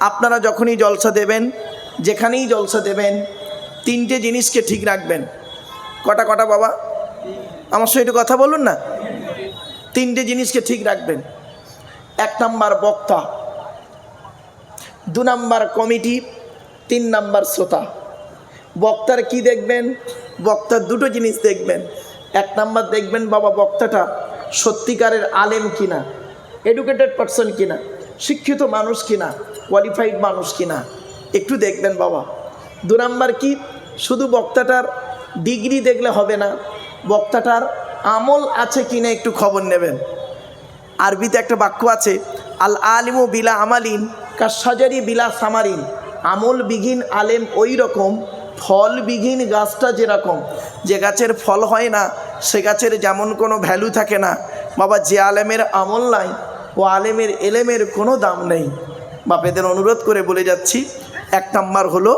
আপনারা যখনই জলসা দেবেন, যেখানেই জলসা দেবেন, তিনটে জিনিসকে ঠিক রাখবেন। কটা কটা বাবা? আমার সঙ্গে একটু কথা বলুন না? তিনটে জিনিসকে ঠিক রাখবেন। এক নাম্বার বক্তা, দু নাম্বার কমিটি, তিন নাম্বার শ্রোতা। বক্তার কি দেখবেন? বক্তার দুটো জিনিস দেখবেন। এক নাম্বার দেখবেন বাবা বক্তাটা সত্যিকারের আলেম কিনা এডুকেটেড পারসন কিনা। শিক্ষিত মানুষ কিনা কোয়ালিফাইড মানুষ কিনা, একটু দেখবেন বাবা। দু নাম্বার কি? শুধু বক্তাটার ডিগ্রি দেখলে হবে না, বক্তাটার আমল আছে কিনা একটু খবর নেবেন। আরবিতে একটা বাক্য আছে, আল আলিমু বিলা আমালিন কাসাজারি বিলা সামারিন। আমল বিঘিন আলেম ওই রকম, ফল বিঘিন গাছটা যেরকম। যে গাছের ফল হয় না, সে গাছের যেমন কোনো ভ্যালু থাকে না। বাবা, যে আলেমের আমল নাই ও আলেমের এলেমের কোনো দাম নেই। বাপেদের অনুরোধ করে বলে যাচ্ছি, এক নাম্বার হলো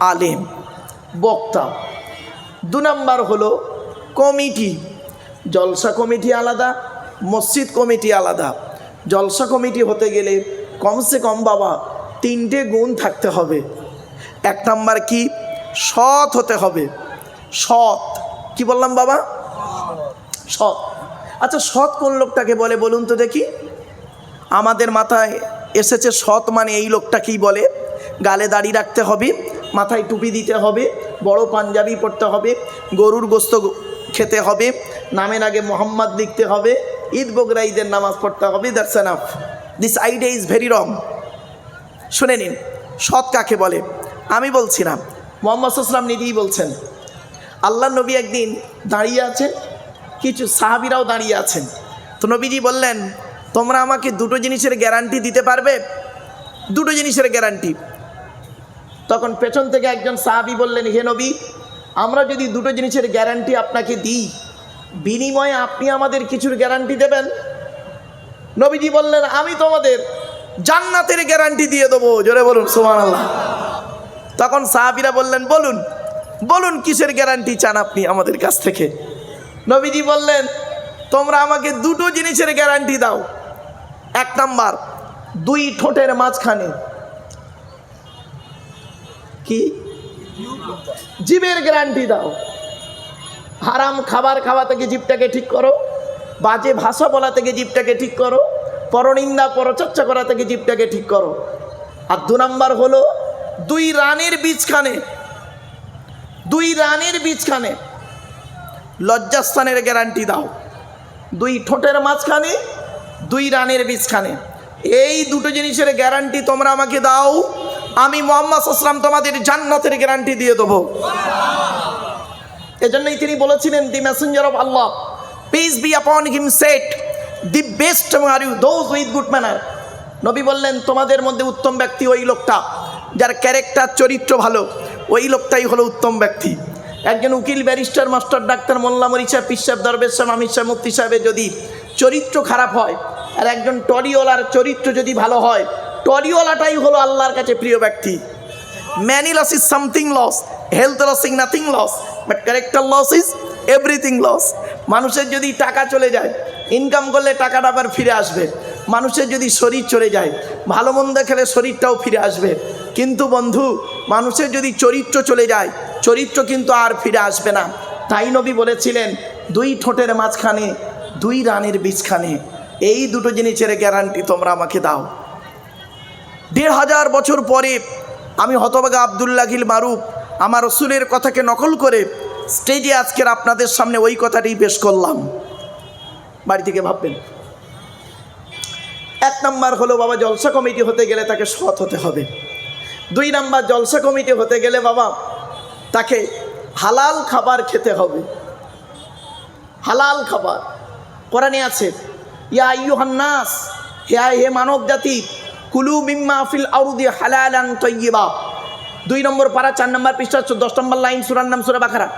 আলেম, বক্তা। দু নাম্বার হলো কমিটি, জলসা কমিটি আলাদা, মসজিদ কমিটি আলাদা। জলসা কমিটি হতে গেলে কমসে কম বাবা তিনটে গুণ থাকতে হবে। এক নাম্বার কি? সৎ হতে হবে। সৎ। কি বললাম বাবা? সৎ। আচ্ছা সৎ কোন লোকটাকে বলে বলুন তো দেখি। আমাদের মাথায় এসেছে সৎ মানে এই লোকটাকেই বলে? গালে দাড়ি রাখতে হবে, মাথায় টুপি দিতে হবে, বড় পাঞ্জাবি পরতে হবে, গরুর গোস্ত খেতে হবে, নামের আগে মোহাম্মদ লিখতে হবে, ঈদ বগরা ঈদের নামাজ পড়তে হবে that's enough this idea is very wrong শুনে নিন, সৎ কাকে বলে? আমি বলছি না, মোহাম্মদ ইসলাম নিজেই বলছেন আল্লাহ নবী একদিন দাঁড়িয়ে আছেন, কিছু সাহাবিরাও দাঁড়িয়ে আছেন, তো নবীজি বললেন তোমরা আমাকে দুটো জিনিসের গ্যারান্টি দিতে পারবে? দুটো জিনিসের গ্যারান্টি তখন পেছন থেকে একজন সাহাবি বললেন, হে নবী, আমরা যদি দুটো জিনিসের গ্যারান্টি আপনাকে দিই, বিনিময়ে আপনি আমাদের কিছুর গ্যারান্টি দেবেন? নবীজি বললেন, আমি তোমাদের জান্নাতের গ্যারান্টি দিয়ে দেবো। জোরে বলুন সোমান আল্লাহ তখন সাহাবিরা বললেন, বলুন বলুন কিসের গ্যারান্টি চান আপনি আমাদের কাছ থেকে? নবীজি বললেন, তোমরা আমাকে দুটো জিনিসের গ্যারান্টি দাও। এক নাম্বার, দুই ঠোঁটের মাঝখানে। কি? জীবের গ্যারান্টি দাও। হারাম খাবার খাওয়া থেকে জীবটাকে ঠিক করো, বাজে ভাষা বলা থেকে জীবটাকে ঠিক করো, পরনিন্দা পরচর্চা করা থেকে জীবটাকে ঠিক করো। আর দু নাম্বার হলো, দুই রানের বীজখানে, দুই রানের বীজখানে লজ্জাস্থানের গ্যারান্টি দাও। দুই ঠোঁটের মাঝখানে দুই রানের বীজখানে। এই দুটো জিনিসের গ্যারান্টি তোমরা আমাকে দাও। আমি মোহাম্মদ আসলাম তোমাদের জান্নাতের গ্যারান্টি দিয়ে দেবো। এজন্যই তিনি বলেছিলেন the messenger of Allah peace be upon him said the best are you those with good manner নবী বললেন, তোমাদের মধ্যে উত্তম ব্যক্তি ওই লোকটা, যার ক্যারেক্টার চরিত্র ভালো, ওই লোকটাই হলো উত্তম ব্যক্তি। একজন উকিল ব্যারিস্টার মাস্টার ডাক্তার মোল্লা, মরিচা, পিসাব, দরবেশ সাহেব আমির সাহেব মুফতি সাহেবের যদি চরিত্র খারাপ হয়। আর একজন টরিওয়ালার চরিত্র যদি ভালো হয় টরিওয়ালাটাই হলো আল্লাহর কাছে প্রিয় ব্যক্তি। Money loss is something loss health losing nothing loss but character loss is everything loss মানুষের যদি টাকা চলে যায় ইনকাম করলে টাকাটা আবার ফিরে আসবে। মানুষের যদি শরীর চলে যায়, ভালো মন্দ খেলে শরীরটাও ফিরে আসবে। কিন্তু বন্ধু, মানুষের যদি চরিত্র চলে যায়, চরিত্র কিন্তু আর ফিরে আসবে না। তাই নবী বলেছিলেন, দুই ঠোঁটের মাঝখানে দুই রানের বীজখানে, এই দুটো জিনিসের গ্যারান্টি তোমরা আমাকে দাও। দেড় হাজার বছর পরে আমি হতবাগা আবদুল্লাহিল মারুফ আমার রসুলের কথাকে নকল করে স্টেজে আজকের আপনাদের সামনে ওই কথাটি পেশ করলাম। বাড়ি থেকে ভাববেন। এক নাম্বার হলো বাবা, জলসা কমিটি হতে গেলে তাকে সৎ হতে হবে। দুই নাম্বার, জলসা কমিটি হতে গেলে বাবা, তাকে হালাল খাবার খেতে হবে। হালাল খাবার। কোরআনে আছে, ইয়া ইউহান্নাস হে হে মানব জাতি, কুলু মিম্মা ফিল আউদি হালালান তৈবা দুই নম্বর পাড়া চার নম্বর পৃষ্ঠা দশ নম্বর লাইন, সুরার নাম সুরা বাখারা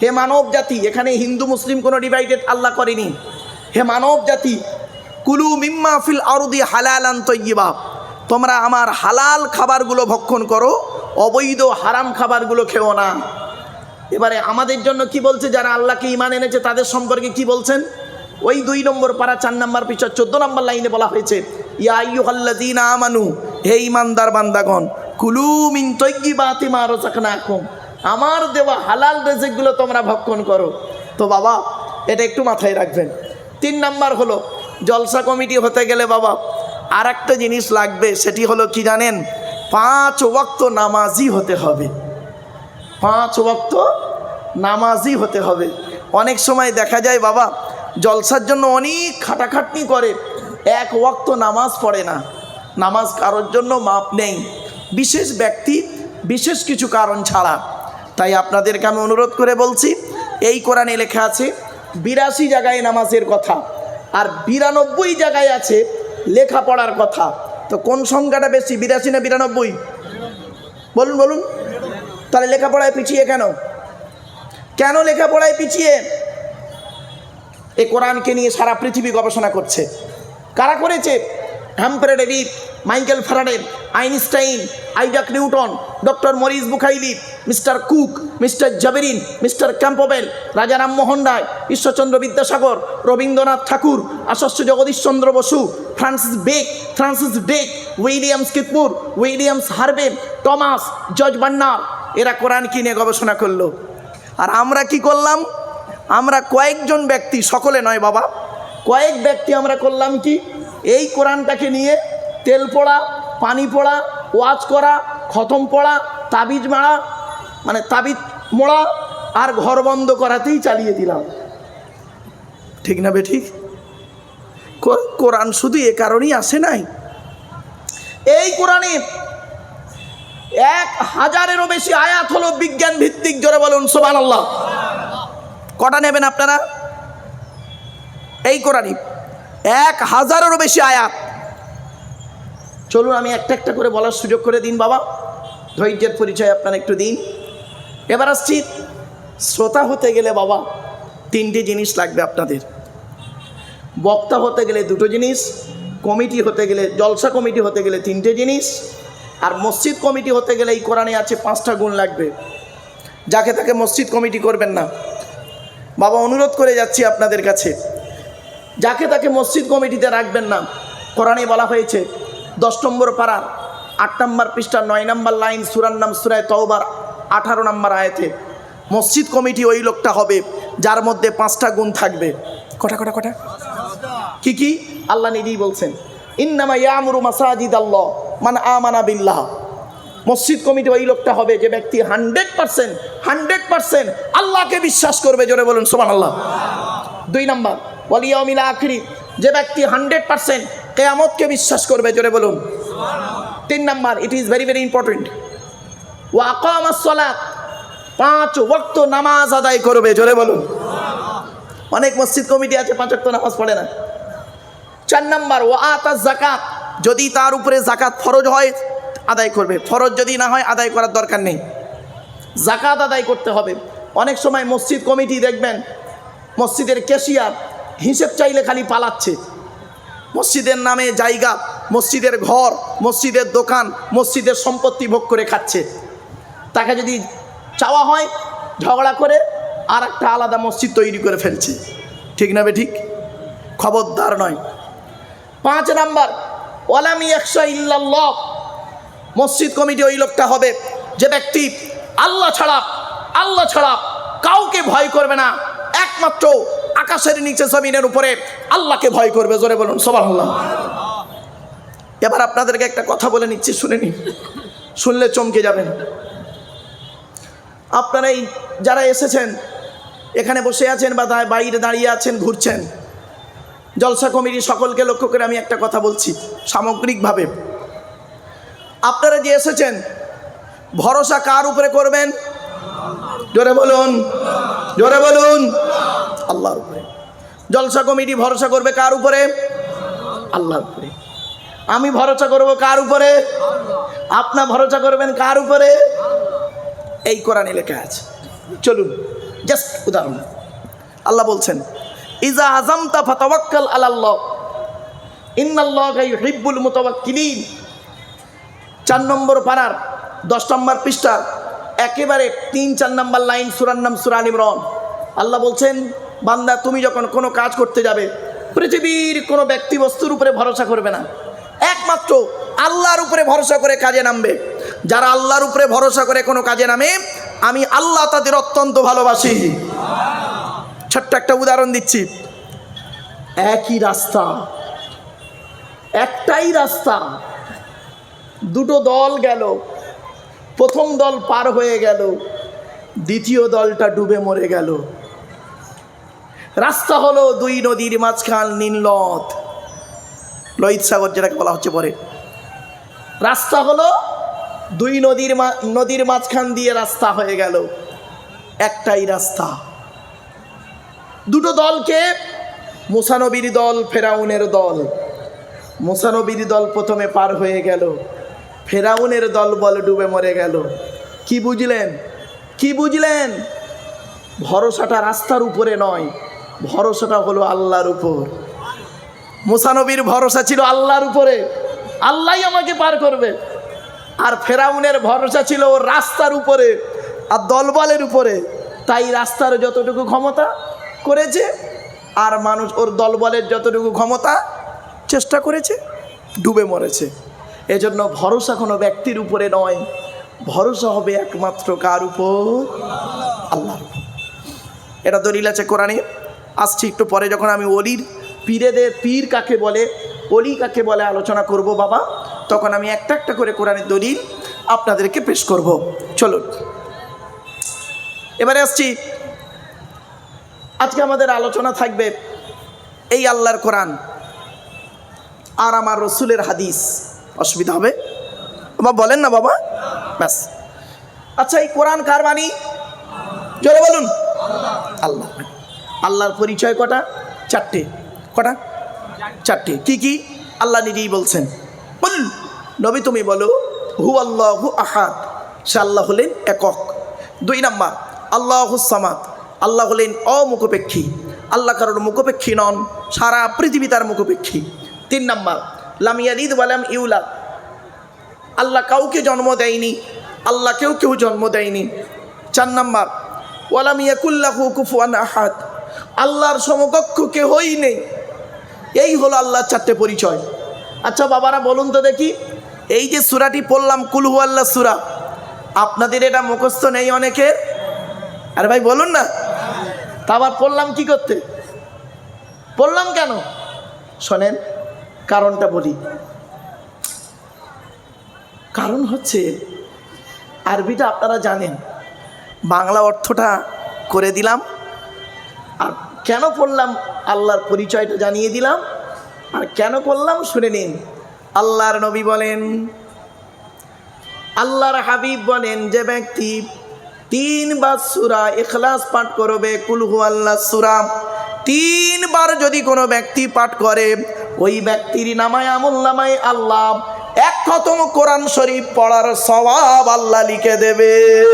হে মানব জাতি, এখানে হিন্দু, মুসলিম কোনো ডিভাইডেড আল্লাহ করেনি। হে মানব জাতি, কুলু মিম্মা ফিল আরদি হালালান তৈবা তোমরা আমার হালাল খাবারগুলো ভক্ষণ করো, অবৈধ হারাম খাবারগুলো খেও না। এবারে আমাদের জন্য কি বলছে? যারা আল্লাহকে ইমান এনেছে, তাদের সম্পর্কে কি বলছেন? ওই দুই নম্বর পারা চার নম্বর পিছর চোদ্দ নম্বর লাইনে বলা হয়েছে আমানু, হে ইমানদার বান্দাগণ, কুলু মিন তৈগি বাতি মারো চাকনা কম আমার দেওয়া হালাল রেজেকগুলো তোমরা ভক্ষণ করো। তো বাবা, এটা একটু মাথায় রাখবেন। তিন নাম্বার হলো, জলসা কমিটি হতে গেলে বাবা আর একটা জিনিস লাগবে, সেটি হলো কি জানেন? পাঁচ ওয়াক্ত নামাজি হতে হবে। পাঁচ ওয়াক্ত নামাজি হতে হবে। অনেক সময় দেখা যায় বাবা জলসার জন্য অনেক খাটাখাটনি করে। এক ওয়াক্ত নামাজ পড়ে না। নামাজ কারোর জন্য মাপ নেই। বিশেষ ব্যক্তি, বিশেষ কিছু কারণ ছাড়া। তাই আপনাদেরকে আমি অনুরোধ করে বলছি, এই কোরআনে লেখা আছে, বিরাশি জায়গায় নামাজের কথা আর বিরানব্বই জায়গায় আছে লেখাপড়ার কথা। তো কোন সংখ্যাটা বেশি, বিরাশি না বিরানব্বই? বলুন বলুন। তাহলে লেখাপড়ায় পিছিয়ে কেন? কেন লেখাপড়ায় পিছিয়ে? এ কোরআনকে নিয়ে সারা পৃথিবী গবেষণা করছে। কারা করেছে? হ্যাম্পারে David Michael Faraday, Einstein, Isaac Newton, doctor Maurice Bucaille, mister Cook, mister জাবেরিন, mister Campbell, Raja Rammohan Roy, Ishwarchandra Vidyasagar, Rabindranath Tagore আশস্য জগদীশচন্দ্র বসু, ফ্রান্সিস বেক, ফ্রান্সিস ডেক, উইলিয়ামস কিতপুর উইলিয়ামস হারবে, টমাস, জজ বান্নার এরা কোরআনকে নিয়ে গবেষণা করল? আর আমরা কি করলাম? আমরা কয়েকজন ব্যক্তি, সকলে নয় বাবা। কয়েক ব্যক্তি আমরা করলাম কি? এই কোরআনটাকে নিয়ে তেল পড়া, পানি পড়া, ওয়াজ করা, খতম পড়া, তাবিজ মারা মানে তাবিজ মোড়া আর ঘর বন্ধ করাতেই চালিয়ে দিলাম। ঠিক না বে ঠিক? কো- কোরআন শুধু এ কারণেই আসে নাই? এই কোরআনে এক হাজারেরও বেশি আয়াত হলো বিজ্ঞান ভিত্তিক জোরে বলুন সোমান আল্লাহ কটা নেবেন আপনারা? এই কোরআনই এক হাজারেরও বেশি আয়াত। চলুন, আমি একটা একটা করে বলার সুযোগ করে দিন বাবা। ধৈর্যের পরিচয় আপনারা একটু দিন। এবার আসছি, শ্রোতা হতে গেলে বাবা তিনটি জিনিস লাগবে আপনাদের। বক্তা হতে গেলে দুটো জিনিস, কমিটি হতে গেলে, জলসা কমিটি হতে গেলে তিনটে জিনিস, আর মসজিদ কমিটি হতে গেলে এই কোরআনে আছে পাঁচটা গুণ লাগবে। যাকে তাকে মসজিদ কমিটি করবেন না। বাবা অনুরোধ করে যাচ্ছি আপনাদের কাছে। যাকে তাকে মসজিদ কমিটিতে রাখবেন না কোরআনে বলা হয়েছে দশ নম্বর পাড়া আট নম্বর পৃষ্ঠা নয় নম্বর লাইন সুরার নাম সুরায় তওবার আঠারো নম্বর আয়াতে মসজিদ কমিটি ওই লোকটা হবে যার মধ্যে পাঁচটা গুণ থাকবে। কটা কটা কটা? কি কি? আল্লাহ নিজেই বলছেন ইন্নামা ইয়ামুরু মাসাজিদ আল্লাহ মান আমানা বিল্লাহ। মসজিদ কমিটি ওই লোকটা হবে যে ব্যক্তি হান্ড্রেড পার্সেন্ট হান্ড্রেড পার্সেন্ট আল্লাহকে বিশ্বাস করবে, জোরে বলুন সোমান আল্লাহ দুই নাম্বার ওয়ালিয়ামিল আখরি, যে ব্যক্তি হান্ড্রেড পার্সেন্ট কেয়ামতকে বিশ্বাস করবে, জোরে বলুন। তিন number it is very very important ও আকামাসলাত পাঁচ ওয়াক্ত নামাজ আদায় করবে, জোরে বলুন। অনেক মসজিদ কমিটি আছে, পাঁচ ওয়াক্ত নামাজ পড়ে না। চার নাম্বার ও আতা জাকাত যদি তার উপরে জাকাত ফরজ হয় আদায় করবে। ফরজ যদি না হয়, আদায় করার দরকার নেই। জাকাত আদায় করতে হবে। অনেক সময় মসজিদ কমিটি দেখবেন, মসজিদের ক্যাশিয়ার হিসেব চাইলে খালি পালাচ্ছে। মসজিদের নামে জায়গা, মসজিদের ঘর, মসজিদের দোকান, মসজিদের সম্পত্তি ভোগ করে খাচ্ছে। তাকে যদি চাওয়া হয়, ঝগড়া করে আর একটা আলাদা মসজিদ তৈরি করে ফেলছে। ঠিক না বে ঠিক? খবরদার নয়। পাঁচ নাম্বার, ওয়ালামি একশো ইল্লাল্লাহ। মসজিদ কমিটি ওই লোকটা হবে। যে ব্যক্তি আল্লাহ ছাড়া আল্লাহ ছাড়া কাউকে ভয় করবে না। একমাত্র আকাশের নিচে জমিনের উপরে আল্লাহকে ভয় করবে। জোরে বলুন সবার আল্লাহ এবার আপনাদেরকে একটা কথা বলে নিচ্ছি, শুনে নিন। শুনলে চমকে যাবেন। আপনারা এই যারা এসেছেন, এখানে বসে আছেন বা বাইরে দাঁড়িয়ে আছেন, ঘুরছেন, জলসা কমিটি সকলকে লক্ষ্য করে আমি একটা কথা বলছি, সামগ্রিকভাবে। আপনারা যে এসেছেন, ভরসা কার উপরে করবেন? জোরে বলুন জোরে বলুন। আল্লাহর উপরে। জলসা কমিটি ভরসা করবে কার উপরে? আল্লাহর উপরে। আমি ভরসা করব কার উপরে? আপনার ভরসা করবেন কার উপরে? এই কোরআনে লেখা আছে। চলুন, জাস্ট উদাহরণ। আল্লাহ বলছেন, ইজা আজম আজমতা ফাতাওয়াক্কাল আলাল্লাহ, ইন্নাল্লাহা ইউহিব্বুল মুতাওয়াক্কিলিন। চার নম্বর পাড়ার, দশ নম্বর পৃষ্ঠা একেবারে তিন, চার নম্বর লাইন সুরার নাম সুরান ইমরন। আল্লাহ বলছেন, বান্দা, তুমি যখন কোনো কাজ করতে যাবে, পৃথিবীর কোনো ব্যক্তি বস্তুর উপরে ভরসা করবে না। একমাত্র আল্লাহর উপরে ভরসা করে কাজে নামবে। যারা আল্লাহর উপরে ভরসা করে কোনো কাজে নামে, আমি আল্লাহ তাদের অত্যন্ত ভালোবাসি। ছোট্ট একটা উদাহরণ দিচ্ছি। একই রাস্তা, একটাই রাস্তা দুটো দল গেল। প্রথম দল পার হয়ে গেল। দ্বিতীয় দলটা ডুবে মরে গেল। রাস্তা হলো দুই নদীর মাঝখান নীলনদ লোহিত সাগর যেটাকে বলা হচ্ছে পরে। রাস্তা হলো দুই নদীর নদীর মাঝখান দিয়ে রাস্তা হয়ে গেল। একটাই রাস্তা। দুটো দলকে মুসানবীর দল, ফেরাউনের দল। মুসানবীর দল প্রথমে পার হয়ে গেল। ফেরাউনের দল বল ডুবে মরে গেল। কি বুঝলেন? কি বুঝলেন? ভরসাটা রাস্তার উপরে নয়, ভরসাটা হলো আল্লাহর উপর। মুসানবীর ভরসা ছিল আল্লাহর উপরে। আল্লাহই আমাকে পার করবে। আর ফেরাউনের ভরসা ছিল ওর রাস্তার উপরে আর দলবলের উপরে। তাই রাস্তার যতটুকু ক্ষমতা করেছে, আর মানুষ ওর দলবলের যতটুকু ক্ষমতা চেষ্টা করেছে, ডুবে মরেছে। এজন্য ভরসা কোনো ব্যক্তির উপরে নয়। ভরসা হবে একমাত্র কার উপর? আল্লাহর এটা দলিল আছে কোরআনে। আসছি একটু পরে যখন আমি অলির পীরেদের পীর কাকে বলে অলি কাকে বলে আলোচনা করব বাবা, তখন আমি একটা একটা করে কোরআনের দলিল আপনাদেরকে পেশ করব। চলুন। এবারে আসছি। আজকে আমাদের আলোচনা থাকবে এই আল্লাহর কোরআন আর আমার রসুলের হাদিস। অসুবিধা হবে। বাবা, বলেন না বাবা। ব্যাস। আচ্ছা এই কোরআন কার বাণী? জোরে বলুন। আল্লাহ। আল্লাহর পরিচয় কটা? চারটে। কটা? চারটে। কি কি? আল্লাহ নিজেই বলছেন। বল নবী তুমি বলো হু আল্লাহ আহাদ। সে আল্লাহ হলেন একক। দুই নাম্বার, আল্লাহ সামাদ। আল্লাহ হলেন অমুখপেক্ষী। আল্লাহ কারোর মুখপেক্ষী নন, সারা পৃথিবী তার মুখপেক্ষী। তিন নাম্বার লামিয়ালিদ ওয়ালাম ইউলাদ। আল্লাহ কাউকে জন্ম দেয়নি আল্লাহ কেউ কেউ জন্ম দেয়নি। চার নাম্বার ওয়ালাম ইয়াকুল্লাহু কুফুয়ান আহাদ। আল্লাহর সমকক্ষ কেহই নেই। এই হলো আল্লাহর চারটে পরিচয়। আচ্ছা বাবারা, বলুন তো দেখি, এই যে সুরাটি পড়লাম কুলহু আল্লাহ সুরা, আপনাদের এটা মুখস্থ নেই অনেকের? আরে ভাই, বলুন না। তা আবার পড়লাম কি করতে? পড়লাম কেন? শোনেন কারণটা বলি। কারণ হচ্ছে, আরবিটা আপনারা জানেন, বাংলা অর্থটা করে দিলাম, আর কেন পড়লাম, আল্লাহর পরিচয়টা জানিয়ে দিলাম, আর কেন করলাম শুনে নিন। আল্লাহর নবী বলেন, আল্লাহর হাবিব বলেন যে ব্যক্তি তিনবার সুরা এখলাস পাঠ করবে কুলহু আল্লাহ সুরা। তিনবার যদি কোনো ব্যক্তি পাঠ করে ওই ব্যক্তির নামায় আমল নামায় আল্লাহ এক খতম কোরআন শরীফ পড়ার স্বভাব আল্লাহ লিখে দেবে।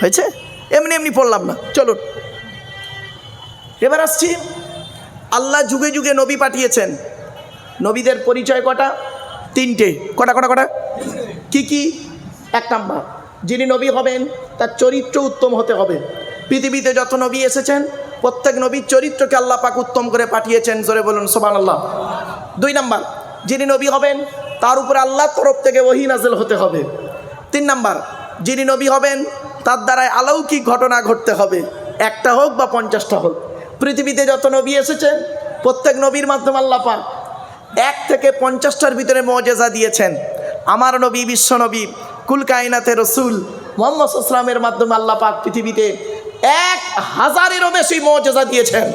হয়েছে? এমনি এমনি পড়লাম না। চলুন। এবার আসছি। আল্লাহ যুগে যুগে নবী পাঠিয়েছেন। নবীদের পরিচয় কটা? তিনটে। কটা কটা কটা? কি কি? এক নাম্বার। যিনি নবী হবেন, তার চরিত্র উত্তম হতে হবে। পৃথিবীতে যত নবী এসেছেন প্রত্যেক নবীর চরিত্রকে আল্লাহ পাক উত্তম করে পাঠিয়েছেন, জোরে বলুন সোমান আল্লাহ দুই নাম্বার, যিনি নবী হবেন, তার উপরে আল্লাহর তরফ থেকে ওহি নাজেল হতে হবে। তিন নাম্বার, যিনি নবী হবেন, তার দ্বারায় আলৌকিক ঘটনা ঘটতে হবে। একটা হোক বা পঞ্চাশটা হোক, পৃথিবীতে যত নবী এসেছেন প্রত্যেক নবীর মাধ্যমে আল্লাহ পাক এক থেকে পঞ্চাশটার ভিতরে মজেজা দিয়েছেন। আমার নবী, বিশ্ব নবী, কুল কায়নাতে রসুল মোহাম্মদ ইসলামের মাধ্যমে আল্লাহ পাক পৃথিবীতে এক হাজারেরও বেশি মর্যাদা দিয়েছেন।